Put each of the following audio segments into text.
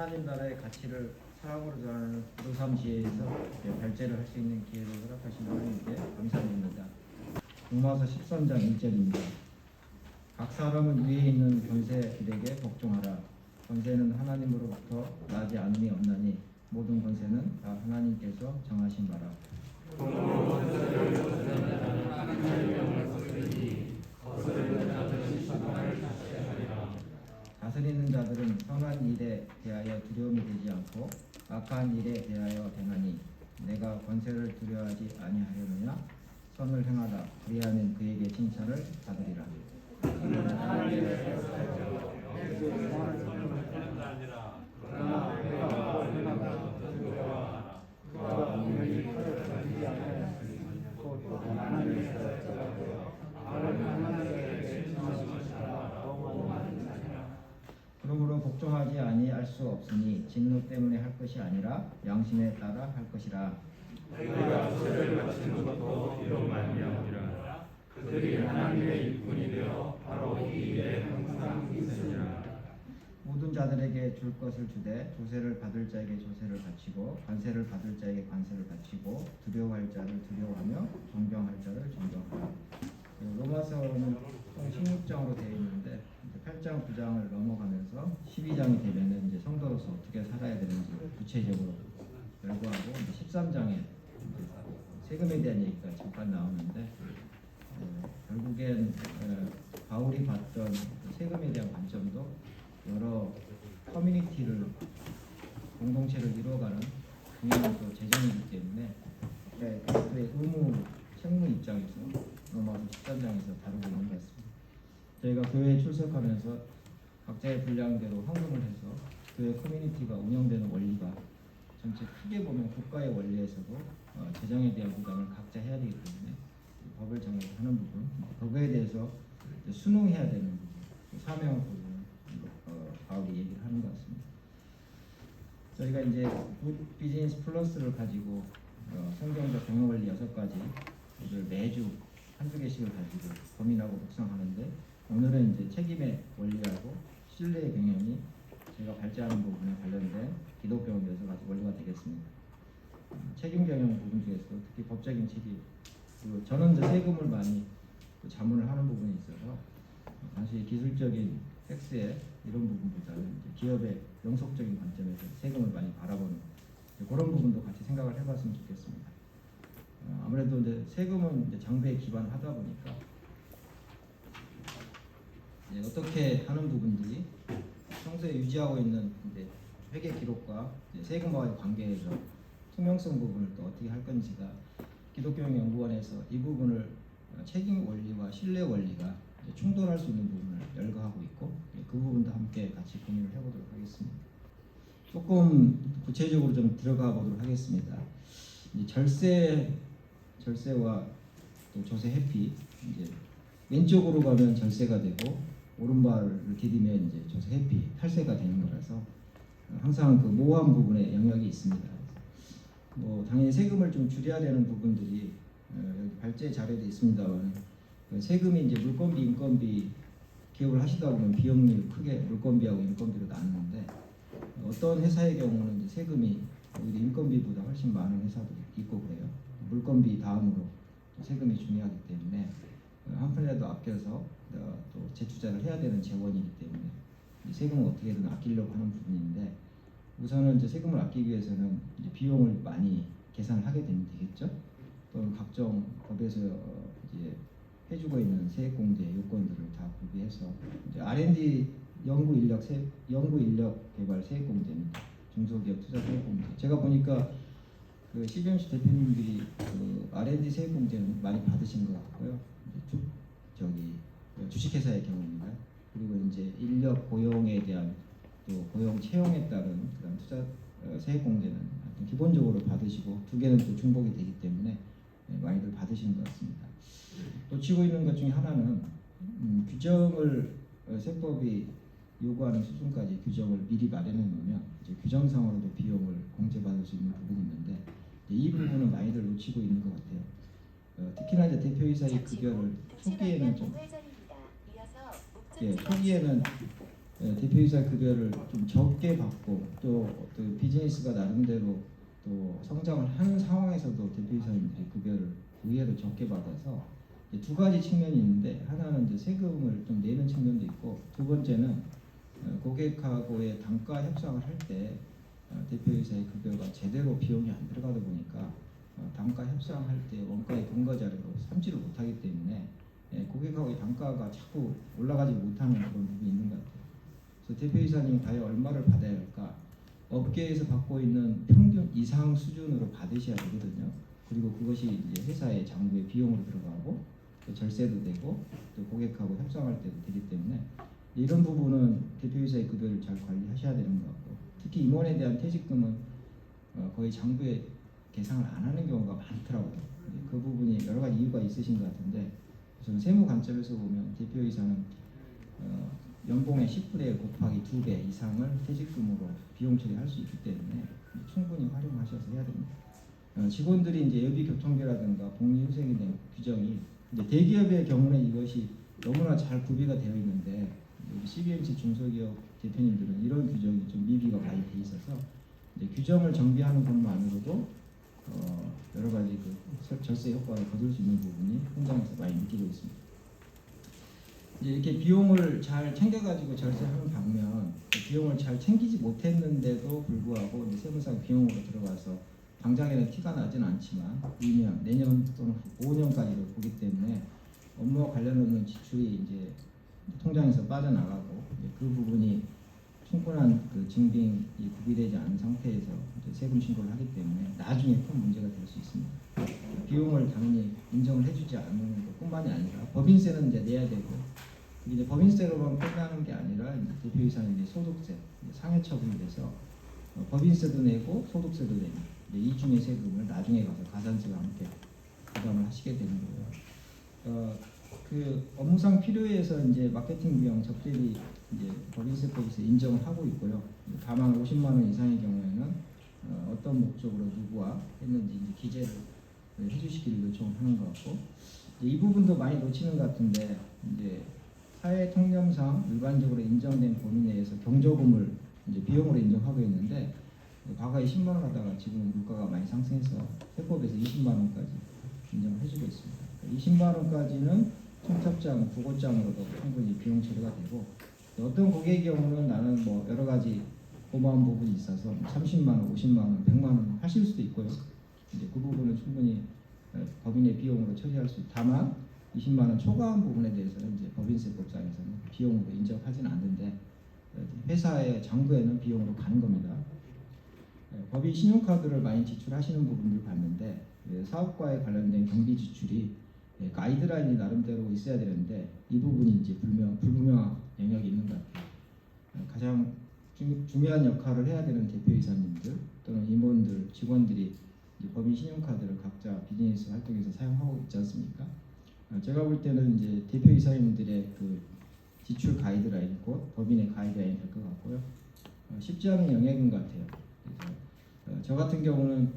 하나님 나라의 가치를 사랑으로 전하는 노삼지에서 발제를 할 수 있는 기회를 허락하신 하나님께 감사드립니다. 로마서 13장 1절입니다. 각 사람은 위에 있는 권세들에게 복종하라. 권세는 하나님으로부터 나지 않음이 없나니 모든 권세는 다 하나님께서 정하신 바라. 다스리는 자들은 선한 일에 대하여 두려움이 되지 않고 악한 일에 대하여 대하니 내가 권세를 두려워하지 아니하려느냐? 선을 행하라 그리하면 그에게 칭찬을 받으리라 그러므로 복종하지 아니할 수 없으니 진노 때문에 할 것이 아니라 양심에 따라 할 것이라. 너희가 세를 바치는 것도 이로 말미암으리라. 그들이 하나님의 일꾼이 되어 바로 이 일에 항상 있으니라. 모든 자들에게 줄 것을 주되 조세를 받을 자에게 조세를 바치고 관세를 받을 자에게 관세를 바치고 두려워할 자를 두려워하며 존경할 자를 존경하라. 그 로마서는 총 16장으로 되어 있는데 이제 8장 9장을 넘어가면서 12장이 되면은 이제 성도로서 어떻게 살아야 되는지 구체적으로 열거하고 이제 13장에 세금에 대한 얘기가 잠깐 나오는데 어, 결국엔 어, 바울이 봤던 세금에 대한 관점도 여러 커뮤니티를 공동체를 이루어가는 중요한 또 재정이기 때문에 네, 그리스도의 의무 책무 입장에서 로마서 13장에서 다루고 있는 것 같습니다. 저희가 교회에 출석하면서 각자의 분량대로 헌금을 해서 교회 커뮤니티가 운영되는 원리가 전체 크게 보면 국가의 원리에서도 어, 재정에 대한 부담을 각자 해야 되기 때문에 법을 정해서 하는 부분, 그거에 대해서 이제 순응해야 되는 부분, 사명 부분 어, 바울이 얘기를 하는 것 같습니다. 저희가 이제 굿 비즈니스 플러스를 가지고 어, 성경적 경영 원리 여섯 가지 를 매주 한두 개씩을 가지고 고민하고 묵상하는데 오늘은 이제 책임의 원리하고 신뢰의 경영이 제가 발제하는 부분에 관련된 기독교 여섯 가지 원리가 되겠습니다. 음, 책임 경영 부분 중에서 특히 법적인 책임 그리고 저는 이제 세금을 많이 또 자문을 하는 부분이 있어서 당시 기술적인 텍스의 이런 부분보다는 기업의 영속적인 관점에서 세금을 많이 바라보는 그런 부분도 같이 생각을 해봤으면 좋겠습니다. 어, 아무래도 이제 세금은 이제 장부에 기반하다 보니까 어떻게 하는 부분들이 평소에 유지하고 있는 이제 회계 기록과 이제 세금과의 관계에서 투명성 부분을 또 어떻게 할 건지가 기독교연구원에서 이 부분을 어, 책임 원리와 신뢰 원리가 충돌할 수 있는 부분을 열거하고 있고 예, 그 부분도 함께 같이 고민을 해보도록 하겠습니다. 조금 구체적으로 좀 들어가 보도록 하겠습니다. 절세 절세와 또 조세 회피 이제 왼쪽으로 가면 절세가 되고 오른발을 디디면 이제 조세 회피 탈세가 되는 거라서 어, 항상 그 모호한 부분에 영역이 있습니다. 뭐 당연히 세금을 좀 줄여야 되는 부분들이 어, 여기 발제 자료도 있습니다만 그 세금이 이제 물건비, 인건비 기업을 하시다 보면 비용률 크게 물건비하고 인건비로 나누는데 어떤 회사의 경우는 세금이 오히려 인건비보다 훨씬 많은 회사도 있고 그래요. 물건비 다음으로 세금이 중요하기 때문에 어, 한 푼이라도 아껴서 어, 또 재투자를 해야 되는 재원이기 때문에 이 세금을 어떻게든 아끼려고 하는 부분인데 우선은 이제 세금을 아끼기 위해서는 비용을 많이 계산을 하게 되면 되겠죠. 또는 각종 법에서 어, 이제 해주고 있는 세액공제 요건들을 다 구비해서 R&D 연구 인력 세, 연구 인력 개발 세액공제입니다. 중소기업 투자 세액공제. 제가 보니까 그 CBMC 대표님들이 그 R&D 세액공제는 많이 받으신 것 같고요. 저기 주식회사의 경우입니다. 그리고 이제 인력 고용에 대한 또 고용 채용에 따른 그런 투자 어, 세액 공제는 하여튼 기본적으로 받으시고 두 개는 또 중복이 되기 때문에 네, 많이들 받으신 것 같습니다. 놓치고 있는 것 중에 하나는 음, 규정을 어, 세법이 요구하는 수준까지 규정을 미리 마련해 놓으면 이제 규정상으로도 비용을 공제받을 수 있는 부분이 있는데 이 부분은 많이들 놓치고 있는 것 같아요. 어, 특히나 이제 대표이사의 급여를 초기에는 좀 예, 초기에는 예, 대표이사 급여를 좀 적게 받고 또, 또 비즈니스가 나름대로 또 성장을 하는 상황에서도 대표이사님들이 급여를 의외로 적게 받아서 두 가지 측면이 있는데 하나는 이제 세금을 좀 내는 측면도 있고 두 번째는 어, 고객하고의 단가 협상을 할때 어, 대표이사의 급여가 제대로 비용이 안 들어가다 보니까 어, 단가 협상할 때 원가의 근거 자료로 삼지를 못하기 때문에 예, 고객하고의 단가가 자꾸 올라가지 못하는 그런 부분이 있는 것 같아요. 그래서 대표이사님 과연 얼마를 받아야 할까? 업계에서 받고 있는 평균 이상 수준으로 받으셔야 되거든요. 그리고 그것이 이제 회사의 장부의 비용으로 들어가고 또 절세도 되고 또 고객하고 협상할 때도 되기 때문에 이런 부분은 대표이사의 급여를 잘 관리하셔야 되는 것 같고 특히 임원에 대한 퇴직금은 어, 거의 장부에 계상을 안 하는 경우가 많더라고요. 그 부분이 여러 가지 이유가 있으신 것 같은데 저는 세무 관점에서 보면 대표이사는 어, 연봉의 10분의 곱하기 2배 이상을 퇴직금으로 비용 처리할 수 있기 때문에 충분히 활용하셔서 해야 됩니다. 어, 직원들이 이제 예비 교통비라든가 복리 후생에 대한 규정이 대기업의 경우는 이것이 너무나 잘 구비가 되어 있는데 CBMC 중소기업 대표님들은 이런 규정이 좀 미비가 많이 돼 있어서 규정을 정비하는 것만으로도 어, 여러 가지 그 절- 절세 효과를 거둘 수 있는 부분이 현장에서 많이 느끼고 있습니다. 이제 이렇게 비용을 잘 챙겨가지고 절세하는 반면 그 비용을 잘 챙기지 못했는데도 불구하고 세무상 비용으로 들어가서 당장에는 티가 나진 않지만 2년, 내년 또는 5년까지를 보기 때문에 업무와 관련 없는 지출이 이제 통장에서 빠져나가고 그 부분이 충분한 그 증빙이 구비되지 않은 상태에서 세금 신고를 하기 때문에 나중에 큰 문제가 될 수 있습니다. 비용을 당연히 인정을 해주지 않는 것뿐만이 아니라 법인세는 이제 내야 되고 이제 법인세로만 끝나는 게 아니라 대표이사는 이제 소득세 상해 처분이 돼서 어, 법인세도 내고 소득세도 내고 이제 이 중에 세금을 나중에 가서 가산세와 함께 부담을 하시게 되는 거예요. 어, 그 업무상 필요해서 이제 마케팅 비용 적대비 이제 법인세법에서 인정을 하고 있고요. 다만 50만 원 이상의 경우에는 어, 어떤 목적으로 누구와 했는지 기재를 해주시기를 요청을 하는 것 같고 이 부분도 많이 놓치는 것 같은데 이제 사회 통념상 일반적으로 인정된 범위 내에서 경조금을 이제 비용으로 인정하고 있는데 과거에 10만 원 하다가 지금 물가가 많이 상승해서 세법에서 20만 원까지 인정을 해주고 있습니다. 20만 원까지는 청첩장, 부고장으로도 충분히 비용 처리가 되고 어떤 고객의 경우는 나는 뭐 여러 가지 고마운 부분이 있어서 30만 원, 50만 원, 100만 원 하실 수도 있고요. 이제 그 부분은 충분히 어, 법인의 비용으로 처리할 수 있. 다만 20만 원 초과한 부분에 대해서는 이제 법인세법상에서는 비용으로 인정하지는 않는데 어, 회사의 장부에는 비용으로 가는 겁니다. 예, 법인 신용카드를 많이 지출하시는 부분들 봤는데 예, 사업과에 관련된 경비 지출이 예, 가이드라인이 나름대로 있어야 되는데 이 부분이 이제 불명 불분명한 영역이 있는 것 같아요. 어, 가장 중, 중요한 역할을 해야 되는 대표이사님들 또는 임원들 직원들이 법인 신용카드를 각자 비즈니스 활동에서 사용하고 있지 않습니까? 어, 제가 볼 때는 이제 대표이사님들의 그 지출 가이드라인 곧 법인의 가이드라인 될 것 같고요. 어, 쉽지 않은 영역인 것 같아요. 그래서 어, 저 같은 경우는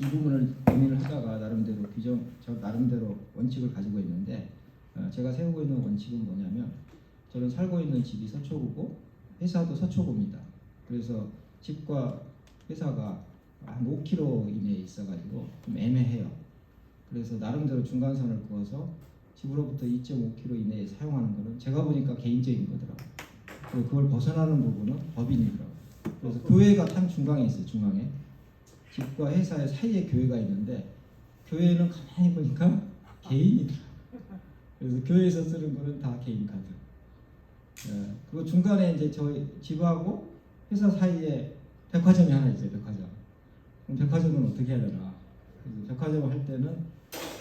이 부분을 고민을 하다가 나름대로 규정, 저 나름대로 원칙을 가지고 있는데 어, 제가 세우고 있는 원칙은 뭐냐면 저는 살고 있는 집이 서초구고 회사도 서초구입니다. 그래서 집과 회사가 한 5km 이내에 있어가지고 좀 애매해요. 그래서 나름대로 중간선을 그어서 집으로부터 2.5km 이내에 사용하는 거는 제가 보니까 개인적인 거더라고요. 그리고 그걸 벗어나는 부분은 법인이더라고요. 그래서 교회가 한 중간에 있어요. 중앙에 집과 회사의 사이에 교회가 있는데 교회는 가만히 보니까 개인이다. 그래서 교회에서 쓰는 거는 다 개인 카드. 예, 그리고 중간에 이제 저희 집하고 회사 사이에 백화점이 하나 있어요. 백화점. 그럼 백화점은 어떻게 해야 되나? 백화점을 할 때는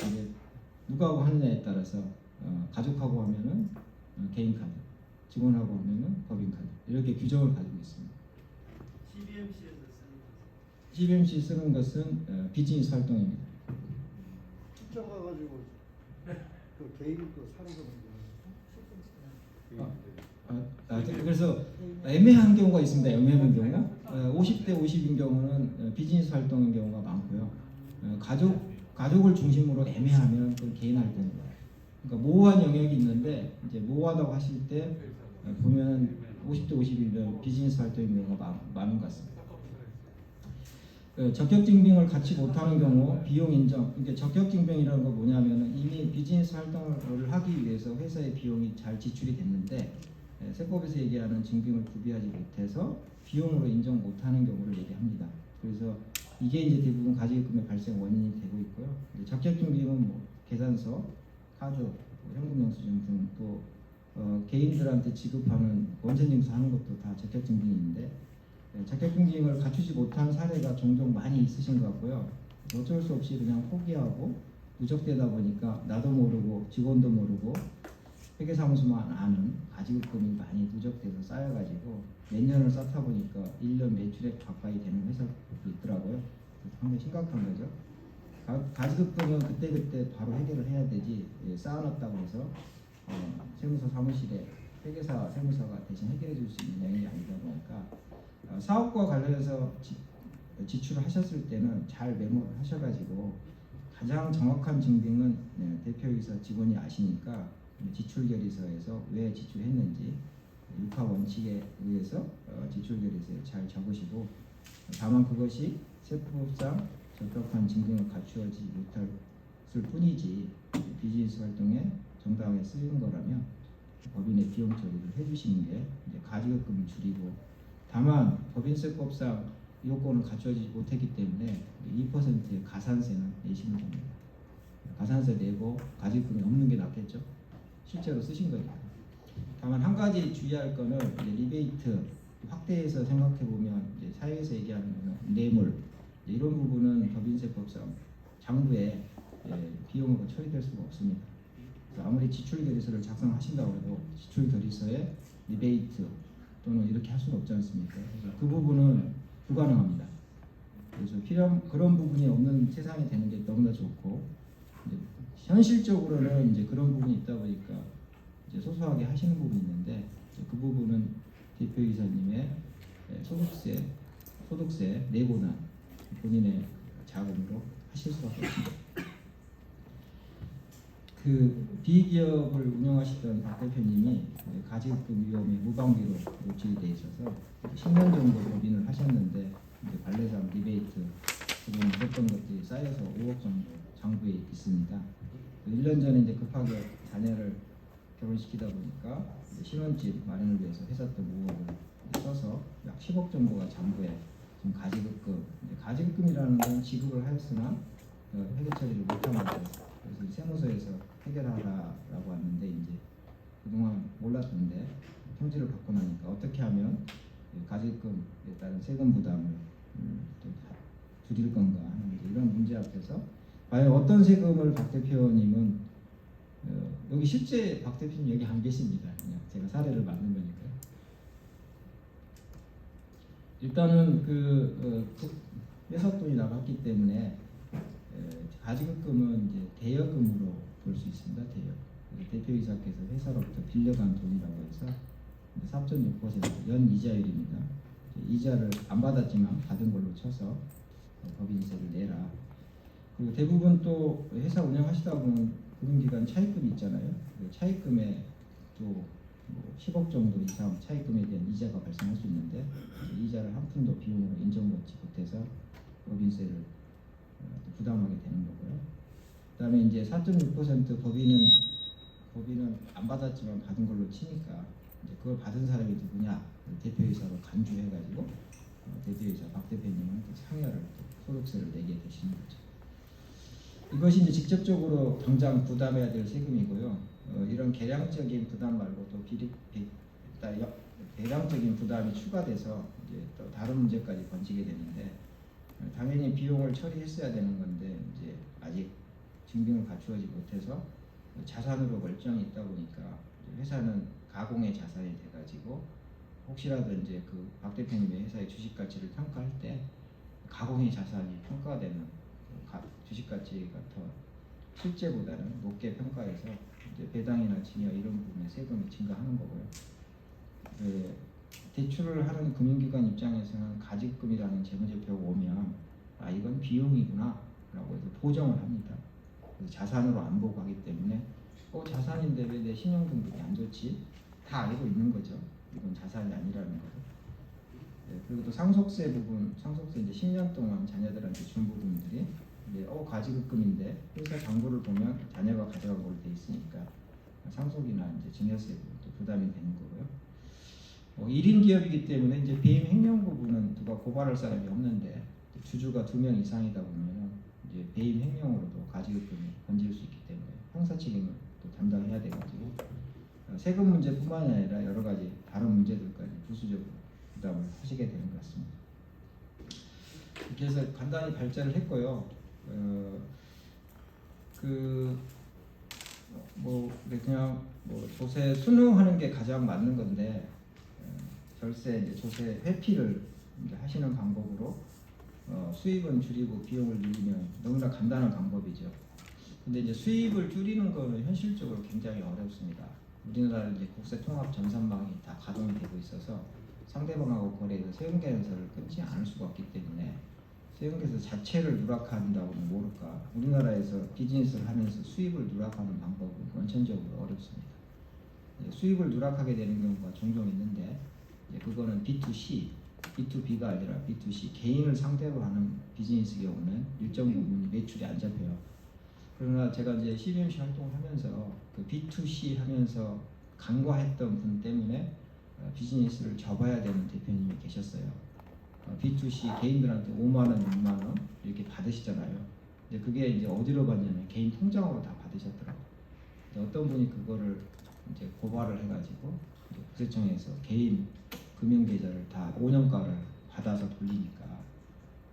이제 누구하고 하느냐에 따라서 어, 가족하고 하면은 어, 개인 카드, 직원하고 하면은 법인 카드 이렇게 규정을 가지고 있습니다. CBMC에서 CBMC 쓰는 것은 어, 비즈니스 활동입니다. 출장 가가지고 그 개인 거 사는 거 아, 아, 그래서 애매한 경우가 있습니다. 애매한 경우. 어, 50대 50인 경우는 어, 비즈니스 활동인 경우가 많고요. 어, 가족 가족을 중심으로 애매하면 그 개인 활동입니다. 그러니까 모호한 영역이 있는데 이제 모호하다고 하실 때 어, 보면 50대 50이면 비즈니스 활동인 경우가 많- 많은 것 같습니다. 그 적격증빙을 갖지 못하는 경우 비용 인정. 그러니까 적격증빙이라는 거 뭐냐면은 이미 비즈니스 활동을 하기 위해서 회사의 비용이 잘 지출이 됐는데 예, 세법에서 얘기하는 증빙을 구비하지 못해서 비용으로 인정 못하는 경우를 얘기합니다. 그래서 이게 이제 대부분 가지급금의 발생 원인이 되고 있고요. 적격증빙은 뭐 계산서, 카드, 뭐 현금 영수증 등또 어, 개인들한테 지급하는 원천징수 하는 것도 다 적격증빙인데 네, 자격증빙을 갖추지 못한 사례가 종종 많이 있으신 것 같고요. 어쩔 수 없이 그냥 포기하고 누적되다 보니까 나도 모르고 직원도 모르고 회계사무소만 아는 가지급금이 많이 누적돼서 쌓여가지고 몇 년을 쌓다 보니까 1년 매출액 가까이 되는 회사도 있더라고요. 상당히 심각한 거죠. 가, 가지급금은 그때그때 바로 해결을 해야 되지 예, 쌓아놨다고 해서 어, 세무서 사무실에 회계사 세무사가 대신 해결해 줄 수 있는 양이 아니다 보니까 어, 사업과 관련해서 지, 지출을 하셨을 때는 잘 메모를 하셔가지고 가장 정확한 증빙은 네, 대표이사 직원이 아시니까 지출 결의서에서 왜 지출했는지 육하 원칙에 의해서 어, 지출 결의서에 잘 적으시고 다만 그것이 세법상 적격한 증빙을 갖추어지지 못했을 뿐이지 비즈니스 활동에 정당하게 쓰이는 거라면 법인의 비용 처리를 해주시는 게 가지급금을 줄이고 다만 법인세법상 요건을 갖추어지지 못했기 때문에 2%의 가산세는 내시면 됩니다. 가산세 내고 가지급금이 없는 게 낫겠죠. 실제로 쓰신 거니까. 다만 한 가지 주의할 거는 리베이트 확대해서 생각해 보면 사회에서 얘기하는 뇌물 이런 부분은 법인세법상 장부에 예, 비용으로 처리될 수가 없습니다. 아무리 지출 결의서를 작성하신다고 해도 지출 결의서에 리베이트 또는 이렇게 할 수는 없지 않습니까? 그 부분은 불가능합니다. 그래서 필요한 그런 부분이 없는 세상이 되는 게 너무나 좋고 현실적으로는 이제 그런 부분이 있다 보니까 이제 소소하게 하시는 부분이 있는데 그 부분은 대표이사님의 예, 소득세 소득세 내고나 본인의 자금으로 하실 수밖에 없습니다. 그 비기업을 운영하시던 박 대표님이 가지급 위험에 무방비로 노출이 돼 있어서 10년 정도 법인을 하셨는데 이제 관례상 리베이트 그동안 있었던 것들이 쌓여서 5억 정도 장부에 있습니다. 1년 전에 이제 급하게 자녀를 결혼시키다 보니까 신혼집 마련을 위해서 회사 돈 5억을 써서 약 10억 정도가 장부에 지금 가지급금 가지급금이라는 건 지급을 하였으나 어, 회계 처리를 못한 거죠. 그래서 이 세무서에서 해결하라라고 왔는데 이제 그동안 몰랐던데 통지를 받고 나니까 어떻게 하면 이 가지급금에 따른 세금 부담을 음, 줄일 건가 하는 이런 문제 앞에서 과연 어떤 세금을 박 대표님은 어, 여기 실제 박 대표님 여기 안 계십니다. 그냥 제가 사례를 만든 거니까요. 일단은 그 어, 국- 회사돈이 나갔기 때문에 에, 가지급금은 이제 대여금으로 볼 수 있습니다. 대여. 대표이사께서 회사로부터 빌려간 돈이라고 해서 3.6%연 이자율입니다. 이자를 안 받았지만 받은 걸로 쳐서 어, 법인세를 내라. 그리고 대부분 또 회사 운영하시다 보면 금융기관 차입금이 있잖아요. 그 차입금에 또뭐 10억 정도 이상 차입금에 대한 이자가 발생할 수 있는데 이 이자를 한 푼도 비용으로 인정받지 못해서 법인세를 어, 또 부담하게 되는 거고요. 그다음에 이제 4.6% 법인은 법인은 안 받았지만 받은 걸로 치니까 이제 그걸 받은 사람이 누구냐 대표이사로 간주해가지고 어, 대표이사 박 대표님한테 상여를 또 소득세를 내게 되시는 거죠. 이것이 이제 직접적으로 당장 부담해야 될 세금이고요. 어, 이런 계량적인 부담 말고 또 비리 비, 대량적인 부담이 추가돼서 이제 또 다른 문제까지 번지게 되는데 어, 당연히 비용을 처리했어야 되는 건데 이제 아직 증빙을 갖추어지 못해서 자산으로 멀쩡히 있다 보니까 회사는 가공의 자산이 돼가지고 혹시라도 이제 그 박 대표님의 회사의 주식 가치를 평가할 때 가공의 자산이 평가되는 주식 가치가 더 실제보다는 높게 평가해서 배당이나 증여 이런 부분에 세금이 증가하는 거고요. 그 대출을 하는 금융기관 입장에서는 가지급금이라는 재무제표가 오면 아 이건 비용이구나 라고 해서 보정을 합니다. 자산으로 안 보고 하기 때문에 어 자산인데 왜 내 신용등급이 안 좋지? 다 알고 있는 거죠. 이건 자산 사안이 아니라는 거죠. 네, 그리고 또 상속세 부분, 상속세 이제 10년 동안 자녀들한테 준 부분들이 이제 어 가지급금인데 회사 장부를 보면 자녀가 걸로 돼 있으니까 상속이나 이제 증여세 부분도 부담이 되는 거고요. 어, 1인 기업이기 때문에 이제 배임 횡령 부분은 누가 고발할 사람이 없는데 주주가 두 명 이상이다 보면 이제 배임 횡령으로도 가지급금이 건질 수 있기 때문에 형사 책임을 또 담당해야 돼가지고 어, 세금 문제뿐만이 아니라 여러 가지 다른 문제들까지 부수적으로 부담을 하시게 되는 것 같습니다. 해서 간단히 발제를 했고요. 어, 그, 뭐, 그냥 뭐 조세 순응하는 게 가장 맞는 건데, 어, 절세 이제 조세 회피를 이제 하시는 방법으로 어, 수입은 줄이고 비용을 늘리면 너무나 간단한 방법이죠. 근데 이제 수입을 줄이는 거는 현실적으로 굉장히 어렵습니다. 우리나라는 이제 국세 통합 전산망이 다 가동이 되고 있어서 상대방하고 거래해서 세금 계산서를 끊지 않을 수가 없기 때문에 세금 계산 자체를 누락한다고는 모를까. 우리나라에서 비즈니스를 하면서 수입을 누락하는 방법은 원천적으로 어렵습니다. 예, 수입을 누락하게 되는 경우가 종종 있는데 그거는 B2C, B2B가 아니라 B2C 개인을 상대로 하는 비즈니스 경우는 일정 부분 매출이 안 잡혀요. 그러나 제가 이제 CBMC 활동을 하면서 그 B2C 하면서 간과했던 분 때문에 어, 비즈니스를 접어야 되는 대표님이 계셨어요. 어, B2C 개인들한테 5만 원, 6만 원 이렇게 받으시잖아요. 근데 그게 이제 어디로 받냐면 개인 통장으로 다 받으셨더라고요. 어떤 분이 그거를 이제 고발을 해가지고 이제 국세청에서 개인 금융 계좌를 다 5년가를 받아서 돌리니까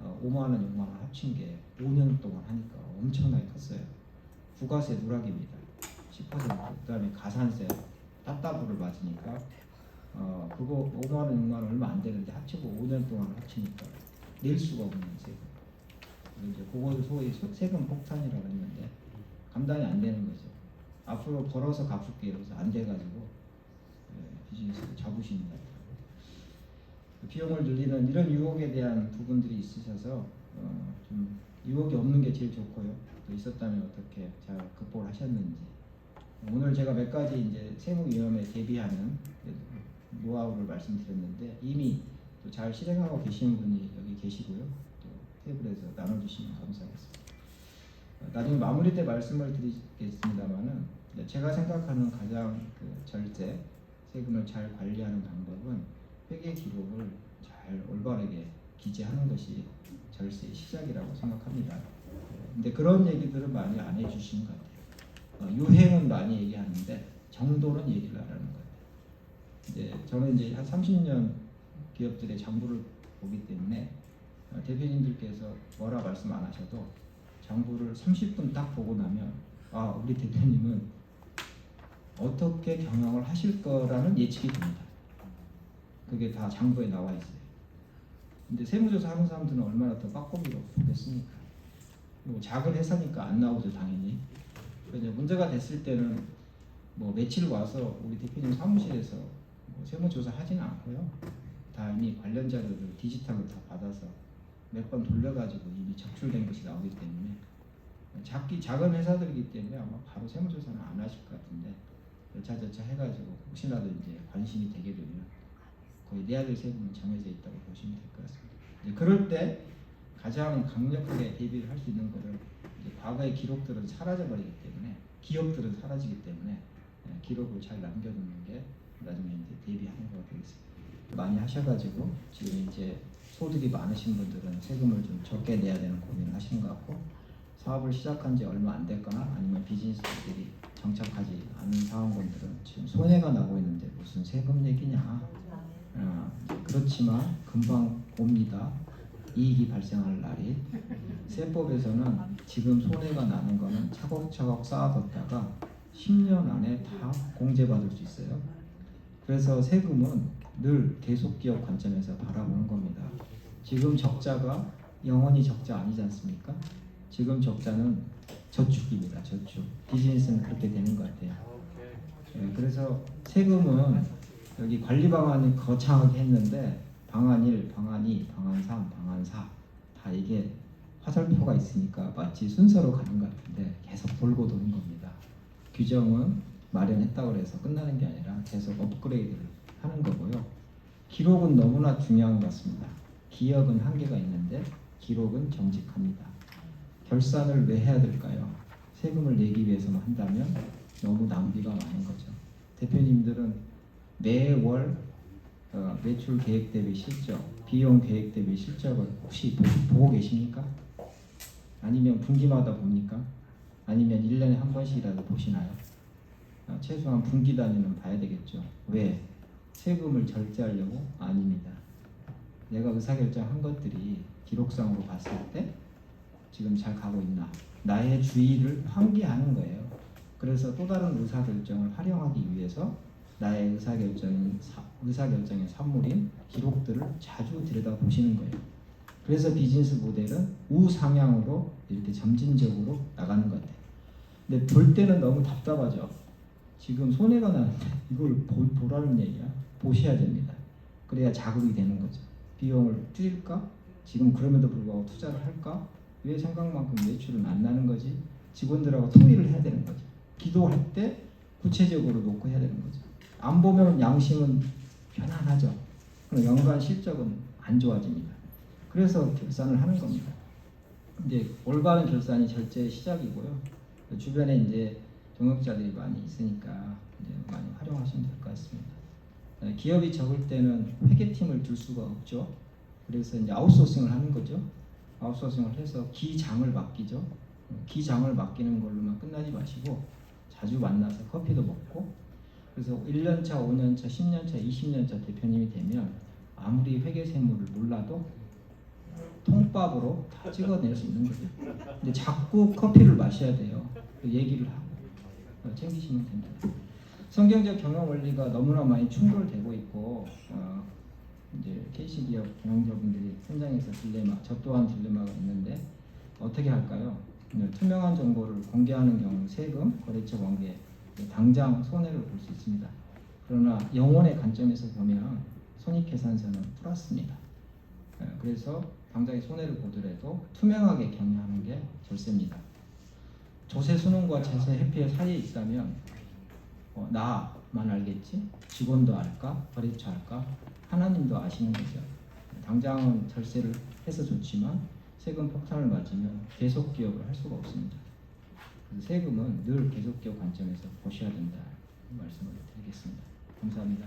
어, 5만 원, 6만 원 합친 게 5년 동안 하니까 엄청나게 컸어요. 부가세 누락입니다. 10% 그다음에 가산세 따따블을 맞으니까 어 그거 5만 원, 6만 원 얼마 안 되는데 합치고 5년 동안 합치니까 낼 수가 없는 세금. 이제 그걸 소위 소- 세금 폭탄이라고 했는데 감당이 안 되는 거죠. 앞으로 벌어서 갚을게 이러면서 안 돼가지고 예, 비즈니스를 접으시는 것 같아요. 그 비용을 늘리는 이런 유혹에 대한 부분들이 있으셔서 어, 좀 유혹이 없는 게 제일 좋고요. 또 있었다면 어떻게 잘 극복을 하셨는지 오늘 제가 몇 가지 이제 세무 위험에 대비하는 노하우를 말씀드렸는데 이미 또 잘 실행하고 계시는 분이 여기 계시고요. 또 테이블에서 나눠주시면 감사하겠습니다. 어, 나중에 마무리 때 말씀을 드리겠습니다만은 제가 생각하는 가장 그 절제 세금을 잘 관리하는 방법은 회계 기록을 잘 올바르게 기재하는 것이 절세의 시작이라고 생각합니다. 근데 그런 얘기들은 많이 안 해주시는 것 같아요. 어, 유행은 많이 얘기하는데 정도는 얘기를 안 하는 것 같아요. 저는 이제 한 30년 기업들의 장부를 보기 때문에 어, 대표님들께서 뭐라 말씀 안 하셔도 장부를 30분 딱 보고 나면 아 우리 대표님은 어떻게 경영을 하실 거라는 예측이 됩니다. 그게 다 장부에 나와 있어요. 근데 세무조사 하는 사람들은 얼마나 더 빡꼬미로 보겠습니까? 뭐 작은 회사니까 안 나오죠 당연히. 그래서 문제가 됐을 때는 뭐 며칠 와서 우리 대표님 사무실에서 뭐 세무조사 하지는 않고요. 다 이미 관련 자료를 디지털로 다 받아서 몇 번 돌려가지고 이미 적출된 것이 나오기 때문에 작기 작은 회사들이기 때문에 아마 바로 세무조사는 안 하실 것 같은데 여차저차 해가지고 혹시라도 이제 관심이 되게 되면 거의 내야 될 세금은 정해져 있다고 보시면 될 것 같습니다. 이제 그럴 때 가장 강력하게 대비를 할 수 있는 이제 과거의 기록들은 사라져 버리기 때문에 기업들은 사라지기 때문에 예, 기록을 잘 남겨두는 게 나중에 이제 대비하는 거가 되겠습니다. 많이 하셔가지고 지금 이제 소득이 많으신 분들은 세금을 좀 적게 내야 되는 고민을 하시는 것 같고 사업을 시작한 지 얼마 안 됐거나 아니면 비즈니스들이 정착하지 않은 사원분들은 지금 손해가 나고 있는데 무슨 세금 얘기냐 어, 그렇지만 금방 옵니다. 이익이 발생할 날이 세법에서는 지금 손해가 나는 거는 차곡차곡 쌓아뒀다가 10년 안에 다 공제받을 수 있어요. 그래서 세금은 늘 계속 기업 관점에서 바라보는 겁니다. 지금 적자가 영원히 적자 아니지 않습니까? 지금 적자는 저축입니다. 저축. 비즈니스는 그렇게 되는 것 같아요. 예, 그래서 세금은 여기 관리 방안이 거창하게 했는데 방안 1, 방안 2, 방안 3, 방안 4 다 이게 화살표가 있으니까 마치 순서로 가는 것 같은데 계속 돌고 도는 겁니다. 규정은 마련했다고 해서 끝나는 게 아니라 계속 업그레이드를 하는 거고요. 기록은 너무나 중요한 것 같습니다. 기억은 한계가 있는데 기록은 정직합니다. 결산을 왜 해야 될까요? 세금을 내기 위해서만 한다면 너무 낭비가 많은 거죠. 대표님들은 매월 어, 매출 계획 대비 실적, 비용 계획 대비 실적을 혹시 보, 보고 계십니까? 아니면 분기마다 봅니까? 아니면 1년에 한 번씩이라도 보시나요? 어, 최소한 분기 단위는 봐야 되겠죠. 왜? 세금을 절제하려고? 아닙니다. 내가 의사결정 한 것들이 기록상으로 봤을 때 지금 잘 가고 있나? 나의 주의를 환기하는 거예요. 그래서 또 다른 의사결정을 활용하기 위해서 나의 의사결정인 사- 의사결정의 산물인 기록들을 자주 들여다보시는 거예요. 그래서 비즈니스 모델은 우상향으로 이렇게 점진적으로 나가는 것 같아요. 근데 볼 때는 너무 답답하죠. 지금 손해가 나는데 이걸 보, 보라는 얘기야. 보셔야 됩니다. 그래야 자극이 되는 거죠. 비용을 줄일까? 지금 그럼에도 불구하고 투자를 할까? 왜 생각만큼 매출은 안 나는 거지? 직원들하고 토의를 해야 되는 거죠. 기도할 때 구체적으로 놓고 해야 되는 거죠. 안 보면 양심은 편안하죠. 그럼 연간 실적은 안 좋아집니다. 그래서 결산을 하는 겁니다. 이제 올바른 결산이 절제의 시작이고요. 주변에 이제 동역자들이 많이 있으니까 이제 많이 활용하시면 될 것 같습니다. 네, 기업이 적을 때는 회계팀을 둘 수가 없죠. 그래서 이제 아웃소싱을 하는 거죠. 아웃소싱을 해서 기장을 맡기죠. 어, 기장을 맡기는 걸로만 끝나지 마시고 자주 만나서 커피도 먹고 그래서 1년차, 5년차, 10년차, 20년차 대표님이 되면 아무리 회계 세무를 몰라도 통밥으로 다 찍어낼 수 있는 거죠. 근데 자꾸 커피를 마셔야 돼요. 그 얘기를 하고 어, 챙기시면 됩니다. 성경적 경영 원리가 너무나 많이 충돌되고 있고 어, 이제 KC 기업 경영자분들이 현장에서 딜레마, 저 또한 딜레마가 있는데 어떻게 할까요? 네, 투명한 정보를 공개하는 경우 세금, 거래처 네, 당장 손해를 볼 수 있습니다. 그러나 영혼의 관점에서 보면 손익계산서는 플러스입니다. 예, 그래서 당장의 손해를 보더라도 투명하게 경영하는 게 절세입니다. 조세 수능과 제세 회피의 사이에 있다면 어, 나만 알겠지? 직원도 알까? 거래처 알까? 하나님도 아시는 거죠. 당장은 절세를 해서 좋지만 세금 폭탄을 맞으면 계속 기업을 할 수가 없습니다. 세금은 늘 계속 기업 관점에서 보셔야 된다 이 말씀을 드리겠습니다. 감사합니다.